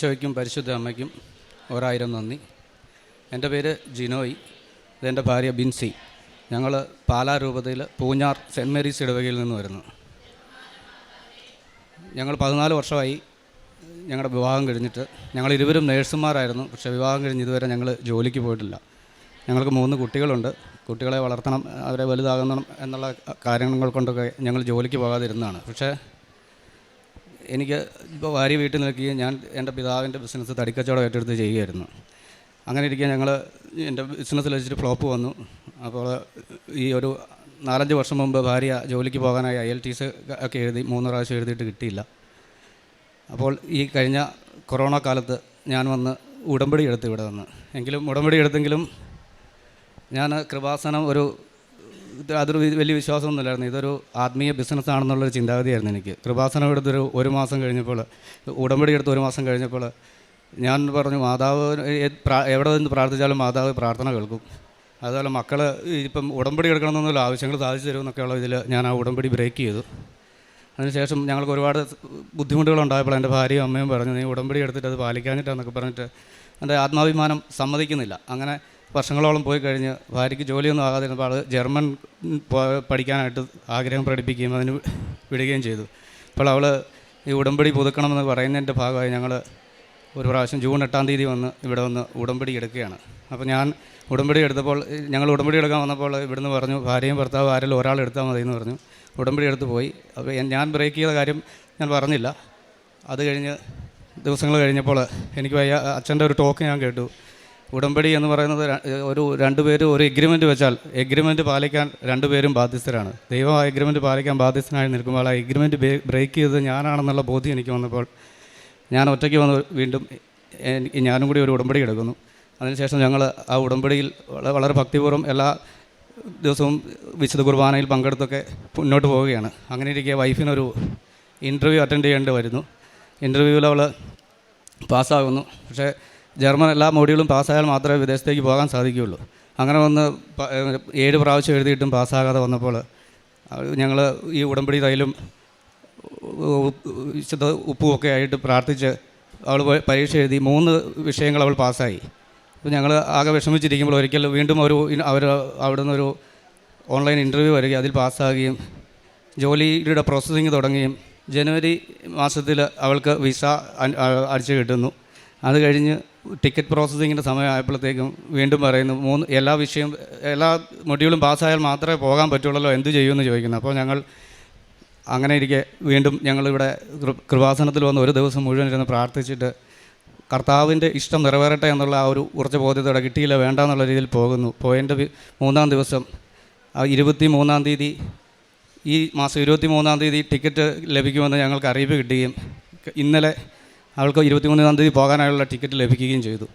ഈശോയ്ക്കും പരിശുദ്ധ അമ്മയ്ക്കും ഒരായിരം നന്ദി. എന്റെ പേര് ജിനോയ്. ഇതെന്റെ ഭാര്യ ബിൻസി. ഞങ്ങൾ പാലാ രൂപതയിൽ പൂഞ്ഞാർ സെന്റ് മേരീസ് ഇടവകയിൽ നിന്ന് വരുന്നു. ഞങ്ങൾ പതിനാല് വർഷമായി ഞങ്ങളുടെ വിവാഹം കഴിഞ്ഞിട്ട് ഞങ്ങൾ ഇരുവരും നേഴ്സുമാരായിരുന്നു. പക്ഷേ വിവാഹം കഴിഞ്ഞ് ഇതുവരെ ഞങ്ങൾ ജോലിക്ക് പോയിട്ടില്ല. ഞങ്ങൾക്ക് മൂന്ന് കുട്ടികളുണ്ട്. കുട്ടികളെ വളർത്തണം അവരെ വലുതാകണം എന്നുള്ള കാര്യങ്ങൾ കൊണ്ടൊക്കെ ഞങ്ങൾ ജോലിക്ക് പോകാതിരുന്നതാണ്. പക്ഷേ എനിക്ക് ഇപ്പോൾ ഭാര്യ വീട്ടിൽ നിൽക്കുകയും ഞാൻ എന്റെ പിതാവിന്റെ ബിസിനസ് തടിക്കച്ചവടം ഏറ്റെടുത്ത് ചെയ്യുമായിരുന്നു അങ്ങനെ ഇരിക്കുക ഞങ്ങൾ എന്റെ ബിസിനസ്സിൽ വെച്ചിട്ട് ഫ്ലോപ്പ് വന്നു. അപ്പോൾ ഈ ഒരു നാലഞ്ച് വർഷം മുമ്പ് ഭാര്യ ജോലിക്ക് പോകാനായി ഐ എൽ ടി ഒക്കെ എഴുതി മൂന്ന് പ്രാവശ്യം എഴുതിയിട്ട് കിട്ടിയില്ല. അപ്പോൾ ഈ കഴിഞ്ഞ കൊറോണ കാലത്ത് ഞാൻ വന്ന് ഉടമ്പടി എടുത്ത് ഇവിടെ വന്ന്. എങ്കിലും ഉടമ്പടി എടുത്തെങ്കിലും ഞാൻ കൃപാസനം ഒരു അതൊരു വലിയ വിശ്വാസമൊന്നുമില്ലായിരുന്നു. ഇതൊരു ആത്മീയ ബിസിനസ് ആണെന്നുള്ളൊരു ചിന്താഗതിയായിരുന്നു എനിക്ക്. കൃപാസനം എടുത്തൊരു ഒരു മാസം കഴിഞ്ഞപ്പോൾ ഉടമ്പടി എടുത്ത് ഒരു മാസം കഴിഞ്ഞപ്പോൾ ഞാൻ പറഞ്ഞു മാതാവ് എവിടെ നിന്ന് പ്രാർത്ഥിച്ചാലും മാതാവ് പ്രാർത്ഥന കേൾക്കും. അതുപോലെ മക്കൾ ഇപ്പം ഉടമ്പടി എടുക്കണമെന്നുള്ള ആവശ്യങ്ങൾ സാധിച്ചു തരുമെന്നൊക്കെയുള്ള ഇതിൽ ഞാൻ ആ ഉടമ്പടി ബ്രേക്ക് ചെയ്തു. അതിനുശേഷം ഞങ്ങൾക്ക് ഒരുപാട് ബുദ്ധിമുട്ടുകളുണ്ടായപ്പോൾ എന്റെ ഭാര്യയും അമ്മയും പറഞ്ഞു നീ ഉടമ്പടി എടുത്തിട്ട് അത് പാലിക്കാഞ്ഞിട്ടാന്നൊക്കെ പറഞ്ഞിട്ട് എന്റെ ആത്മാഭിമാനം സമ്മതിക്കുന്നില്ല. അങ്ങനെ വർഷങ്ങളോളം പോയി കഴിഞ്ഞ് ഭാര്യയ്ക്ക് ജോലിയൊന്നും ആകാതിരുന്നപ്പോൾ ആൾ ജർമ്മൻ പഠിക്കാനായിട്ട് ആഗ്രഹം പ്രകടിപ്പിക്കുകയും അതിന് വിടുകയും ചെയ്തു. അപ്പോൾ അവൾ ഈ ഉടമ്പടി പുതുക്കണമെന്ന് പറയുന്നതിന്റെ ഭാഗമായി ഞങ്ങൾ ഒരു പ്രാവശ്യം ജൂൺ എട്ടാം തീയതി വന്ന് ഇവിടെ വന്ന് ഉടമ്പടി എടുക്കുകയാണ്. അപ്പോൾ ഞാൻ ഉടമ്പടി എടുത്തപ്പോൾ ഞങ്ങൾ ഉടമ്പടി എടുക്കാൻ വന്നപ്പോൾ ഇവിടുന്ന് പറഞ്ഞു ഭാര്യയും ഭർത്താവ് ആരെങ്കിലും ഒരാൾ എടുത്താൽ മതി എന്ന് പറഞ്ഞു. ഉടമ്പടി എടുത്ത് പോയി. അപ്പോൾ ഞാൻ ബ്രേക്ക് ചെയ്ത കാര്യം ഞാൻ പറഞ്ഞില്ല. അത് കഴിഞ്ഞ് ദിവസങ്ങൾ കഴിഞ്ഞപ്പോൾ എനിക്ക് വയ്യ അച്ഛന്റെ ഒരു ടോക്ക് ഞാൻ കേട്ടു. ഉടമ്പടി എന്ന് പറയുന്നത് ഒരു രണ്ടുപേരും ഒരു എഗ്രിമെന്റ് വെച്ചാൽ എഗ്രിമെന്റ് പാലിക്കാൻ രണ്ടുപേരും ബാധ്യസ്ഥരാണ്. ദൈവം ആ എഗ്രിമെന്റ് പാലിക്കാൻ ബാധ്യസ്ഥനായി നിൽക്കുമ്പോൾ ആ എഗ്രിമെന്റ് ബ്രേക്ക് ചെയ്തത് ഞാനാണെന്നുള്ള ബോധ്യം എനിക്ക് വന്നപ്പോൾ ഞാൻ ഒറ്റയ്ക്ക് വന്ന് വീണ്ടും ഞാനും കൂടി ഒരു ഉടമ്പടി എടുക്കുന്നു. അതിനുശേഷം ഞങ്ങൾ ആ ഉടമ്പടിയിൽ വളരെ ഭക്തിപൂർവം എല്ലാ ദിവസവും വിശുദ്ധ കുർബാനയിൽ പങ്കെടുത്തൊക്കെ മുന്നോട്ട് പോവുകയാണ്. അങ്ങനെ ഇരിക്കുക വൈഫിനൊരു ഇന്റർവ്യൂ അറ്റൻഡ് ചെയ്യേണ്ടി വരുന്നു. ഇന്റർവ്യൂവിൽ അവൾ പാസ്സാകുന്നു പക്ഷേ ജർമ്മൻ എല്ലാ മോഡ്യൂളും പാസ്സായാൽ മാത്രമേ വിദേശത്തേക്ക് പോകാൻ സാധിക്കുകയുള്ളൂ. അങ്ങനെ വന്ന് ഏഴ് പ്രാവശ്യം എഴുതിയിട്ടും പാസ്സാകാതെ വന്നപ്പോൾ ഞങ്ങൾ ഈ ഉടമ്പടി തൈലും വിശുദ്ധ ഉപ്പുമൊക്കെ ആയിട്ട് പ്രാർത്ഥിച്ച് അവൾ പരീക്ഷ എഴുതി മൂന്ന് വിഷയങ്ങൾ അവൾ പാസ്സായി. അപ്പോൾ ഞങ്ങൾ ആകെ വിഷമിച്ചിരിക്കുമ്പോൾ ഒരിക്കൽ വീണ്ടും ഒരു അവർ അവിടെ നിന്നൊരു ഓൺലൈൻ ഇന്റർവ്യൂ വരികയും അതിൽ പാസ്സാകുകയും ജോലിയുടെ പ്രോസസ്സിങ് തുടങ്ങുകയും ജനുവരി മാസത്തിൽ അവൾക്ക് വിസ അടിച്ചു കിട്ടുന്നു. അത് കഴിഞ്ഞ് ടിക്കറ്റ് പ്രോസസ്സിങ്ങിന്റെ സമയമായപ്പോഴത്തേക്കും വീണ്ടും പറയുന്നു മൂന്ന് എല്ലാ വിഷയം എല്ലാ മൊഡ്യൂളും പാസ്സായാൽ മാത്രമേ പോകാൻ പറ്റുള്ളൂ എന്ത് ചെയ്യുമെന്ന് ചോദിക്കുന്നു. അപ്പോൾ ഞങ്ങൾ അങ്ങനെ ഇരിക്കെ വീണ്ടും ഞങ്ങളിവിടെ കൃപാസനത്തിൽ വന്ന് ഒരു ദിവസം മുഴുവൻ ഇരുന്ന് പ്രാർത്ഥിച്ചിട്ട് കർത്താവിന്റെ ഇഷ്ടം നിറവേറട്ടെ എന്നുള്ള ആ ഒരു ഉറച്ച ബോധ്യത്തോടെ കിട്ടിയില്ല വേണ്ട എന്നുള്ള രീതിയിൽ പോകുന്നു. പോയതിന്റെ മൂന്നാം ദിവസം ഇരുപത്തി മൂന്നാം തീയതി ഈ മാസം ഇരുപത്തി മൂന്നാം തീയതി ടിക്കറ്റ് ലഭിക്കുമെന്ന് ഞങ്ങൾക്ക് അറിയിപ്പ് കിട്ടുകയും ഇന്നലെ അവൾക്ക് ഇരുപത്തിമൂന്നാം തീയതി പോകാനായുള്ള ടിക്കറ്റ് ലഭിക്കുകയും ചെയ്തു.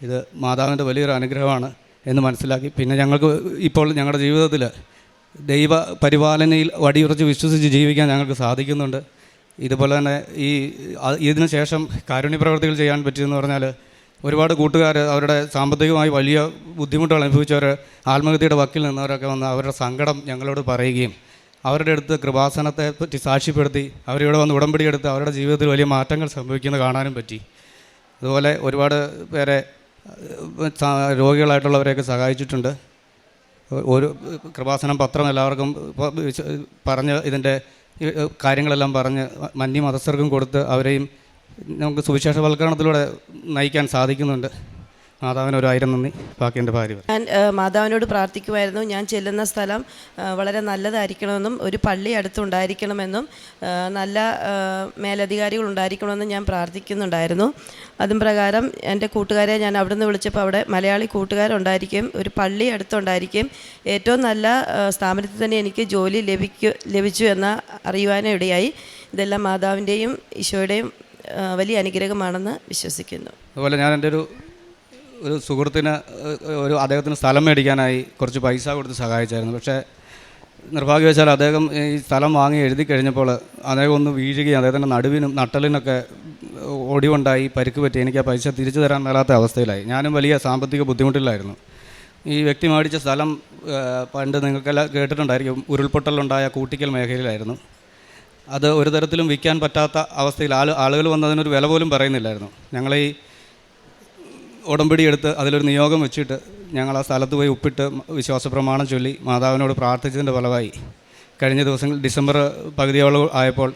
ഇത് മാതാവിന്റെ വലിയൊരു അനുഗ്രഹമാണ് എന്ന് മനസ്സിലാക്കി. പിന്നെ ഞങ്ങൾക്ക് ഇപ്പോൾ ഞങ്ങളുടെ ജീവിതത്തിൽ ദൈവ പരിപാലനയിൽ വടിയുറച്ച് വിശ്വസിച്ച് ജീവിക്കാൻ ഞങ്ങൾക്ക് സാധിക്കുന്നുണ്ട്. ഇതുപോലെ തന്നെ ഈ ഇതിനു ശേഷം കാരുണ്യ പ്രവർത്തികൾ ചെയ്യാൻ പറ്റിയെന്ന് പറഞ്ഞാൽ ഒരുപാട് കൂട്ടുകാർ അവരുടെ സാമ്പത്തികമായി വലിയ ബുദ്ധിമുട്ടുകൾ അനുഭവിച്ചവർ ആത്മഹത്യയുടെ വക്കിൽ നിന്നവരൊക്കെ വന്ന് അവരുടെ സങ്കടം ഞങ്ങളോട് പറയുകയും അവരുടെ അടുത്ത് കൃപാസനത്തെ പറ്റി സാക്ഷ്യപ്പെടുത്തി അവരിവിടെ വന്ന് ഉടമ്പടി എടുത്ത് അവരുടെ ജീവിതത്തിൽ വലിയ മാറ്റങ്ങൾ സംഭവിക്കുന്നത് കാണാനും പറ്റി. അതുപോലെ ഒരുപാട് പേരെ രോഗികളായിട്ടുള്ളവരെയൊക്കെ സഹായിച്ചിട്ടുണ്ട്. ഒരു കൃപാസനം പത്രം എല്ലാവർക്കും പറഞ്ഞ് ഇതിന്റെ കാര്യങ്ങളെല്ലാം പറഞ്ഞ് മന്യ മതസ്ഥർക്കും കൊടുത്ത് അവരെയും നമുക്ക് സുവിശേഷവൽക്കരണത്തിലൂടെ നയിക്കാൻ സാധിക്കുന്നുണ്ട്. മാതാവിന് ഒരു ആയിരം നന്ദി. ബാക്കി എന്റെ ഭാര്യ ഞാൻ മാതാവിനോട് പ്രാർത്ഥിക്കുമായിരുന്നു. ഞാൻ ചെല്ലുന്ന സ്ഥലം വളരെ നല്ലതായിരിക്കണമെന്നും ഒരു പള്ളി അടുത്തുണ്ടായിരിക്കണമെന്നും നല്ല മേലധികാരികൾ ഉണ്ടായിരിക്കണമെന്നും ഞാൻ പ്രാർത്ഥിക്കുന്നുണ്ടായിരുന്നു. അതും പ്രകാരം എന്റെ കൂട്ടുകാരെ ഞാൻ അവിടെ നിന്ന് വിളിച്ചപ്പോൾ അവിടെ മലയാളി കൂട്ടുകാരുണ്ടായിരിക്കും ഒരു പള്ളി അടുത്തുണ്ടായിരിക്കും. ഏറ്റവും നല്ല സ്ഥാപനത്തിൽ തന്നെ എനിക്ക് ജോലി ലഭിക്കു ലഭിച്ചു എന്ന് അറിയുവാനിടയായി. ഇതെല്ലാം മാതാവിന്റെയും ഈശോയുടെയും വലിയ അനുഗ്രഹമാണെന്ന് വിശ്വസിക്കുന്നു. അതുപോലെ ഞാൻ എന്റെ ഒരു ഒരു സുഹൃത്തിന് ഒരു അദ്ദേഹത്തിന് സ്ഥലം മേടിക്കാനായി കുറച്ച് പൈസ കൊടുത്ത് സഹായിച്ചായിരുന്നു. പക്ഷേ നിർഭാഗ്യവശാൽ അദ്ദേഹം ഈ സ്ഥലം വാങ്ങി എഴുതി കഴിഞ്ഞപ്പോൾ അദ്ദേഹം ഒന്ന് വീഴുകയും അദ്ദേഹത്തിന്റെ നടുവിനും നട്ടലിനൊക്കെ ഒടിവുണ്ടായി പരിക്ക് പറ്റി. എനിക്ക് ആ പൈസ തിരിച്ചു തരാൻ മേലാത്ത അവസ്ഥയിലായി. ഞാനും വലിയ സാമ്പത്തിക ബുദ്ധിമുട്ടിലായിരുന്നു. ഈ വ്യക്തി മേടിച്ച സ്ഥലം പണ്ട് നിങ്ങൾക്കെല്ലാം കേട്ടിട്ടുണ്ടായിരിക്കും ഉരുൾപൊട്ടലുണ്ടായ കൂട്ടിക്കൽ മേഖലയിലായിരുന്നു. അത് ഒരു തരത്തിലും വിൽക്കാൻ പറ്റാത്ത അവസ്ഥയിൽ ആൾ ആളുകൾ വന്നതിനൊരു വില പോലും പറയുന്നില്ലായിരുന്നു. ഞങ്ങളീ ഉടമ്പടി എടുത്ത് അതിലൊരു നിയോഗം വെച്ചിട്ട് ഞങ്ങൾ ആ സ്ഥലത്ത് പോയി ഉപ്പിട്ട് വിശ്വാസ പ്രമാണം ചൊല്ലി മാതാവിനോട് പ്രാർത്ഥിച്ചതിന്റെ ഫലമായി കഴിഞ്ഞ ദിവസങ്ങൾ ഡിസംബർ പകുതിയോളം ആയപ്പോൾ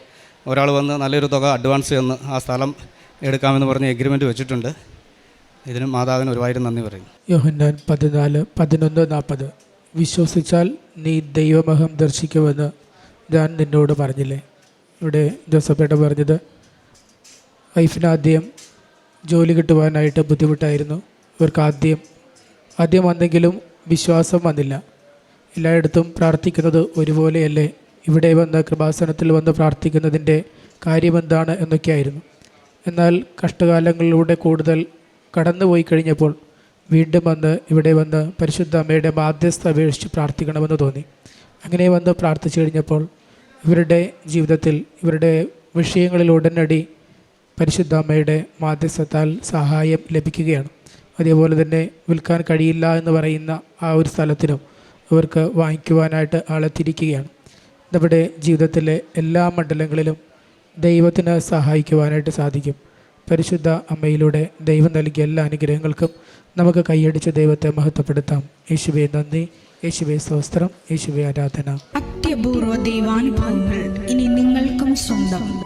ഒരാൾ വന്ന് നല്ലൊരു തുക അഡ്വാൻസ് തന്ന് ആ സ്ഥലം എടുക്കാമെന്ന് പറഞ്ഞ് എഗ്രിമെന്റ് വെച്ചിട്ടുണ്ട്. ഇതിന് മാതാവിന് ഒരുപാട് നന്ദി പറയും യോഹന്നാൻ പതിനാല് പതിനൊന്ന് നാൽപ്പത് വിശ്വസിച്ചാൽ നീ ദൈവമഹം ദർശിക്കുമെന്ന് ഞാൻ നിന്നോട് പറഞ്ഞില്ലേ? ഇവിടെ ജോസഫേട്ട പറഞ്ഞത് ഐഫിനാദ്യം ജോലി കിട്ടുവാനായിട്ട് ബുദ്ധിമുട്ടായിരുന്നു. ഇവർക്ക് ആദ്യം ആദ്യം വന്നെങ്കിലും വിശ്വാസം വന്നില്ല. എല്ലായിടത്തും പ്രാർത്ഥിക്കുന്നത് ഒരുപോലെയല്ലേ? ഇവിടെ വന്ന് കൃപാസനത്തിൽ വന്ന് പ്രാർത്ഥിക്കുന്നതിന്റെ കാര്യമെന്താണ് എന്നൊക്കെയായിരുന്നു. എന്നാൽ കഷ്ടകാലങ്ങളിലൂടെ കൂടുതൽ കടന്നുപോയി കഴിഞ്ഞപ്പോൾ വീണ്ടും വന്ന് ഇവിടെ വന്ന് പരിശുദ്ധ അമ്മയുടെ മാധ്യസ്ഥ അപേക്ഷിച്ച് പ്രാർത്ഥിക്കണമെന്ന് തോന്നി. അങ്ങനെ വന്ന് പ്രാർത്ഥിച്ചു കഴിഞ്ഞപ്പോൾ ഇവരുടെ ജീവിതത്തിൽ ഇവരുടെ വിഷയങ്ങളിൽ ഉടനടി പരിശുദ്ധ അമ്മയുടെ മാധ്യസ്ഥത്താൽ സഹായം ലഭിക്കുകയാണ്. അതേപോലെ തന്നെ വിൽക്കാൻ കഴിയില്ല എന്ന് പറയുന്ന ആ ഒരു സ്ഥലത്തിനും ഇവർക്ക് വാങ്ങിക്കുവാനായിട്ട് ആളെ തിരിക്കുകയാണ്. നമ്മുടെ ജീവിതത്തിലെ എല്ലാ മണ്ഡലങ്ങളിലും ദൈവത്തിന് സഹായിക്കുവാനായിട്ട് സാധിക്കും. പരിശുദ്ധ അമ്മയിലൂടെ ദൈവം നൽകിയ എല്ലാ അനുഗ്രഹങ്ങൾക്കും നമുക്ക് കൈയടിച്ച് ദൈവത്തെ മഹത്വപ്പെടുത്താം. യേശുവെ നന്ദി യേശുവെ സ്വസ്ത്രം യേശുവെ ആരാധന. അത്യപൂർവ ദൈവാനുഭവങ്ങൾ ഇനി നിങ്ങൾക്കും സ്വന്തം.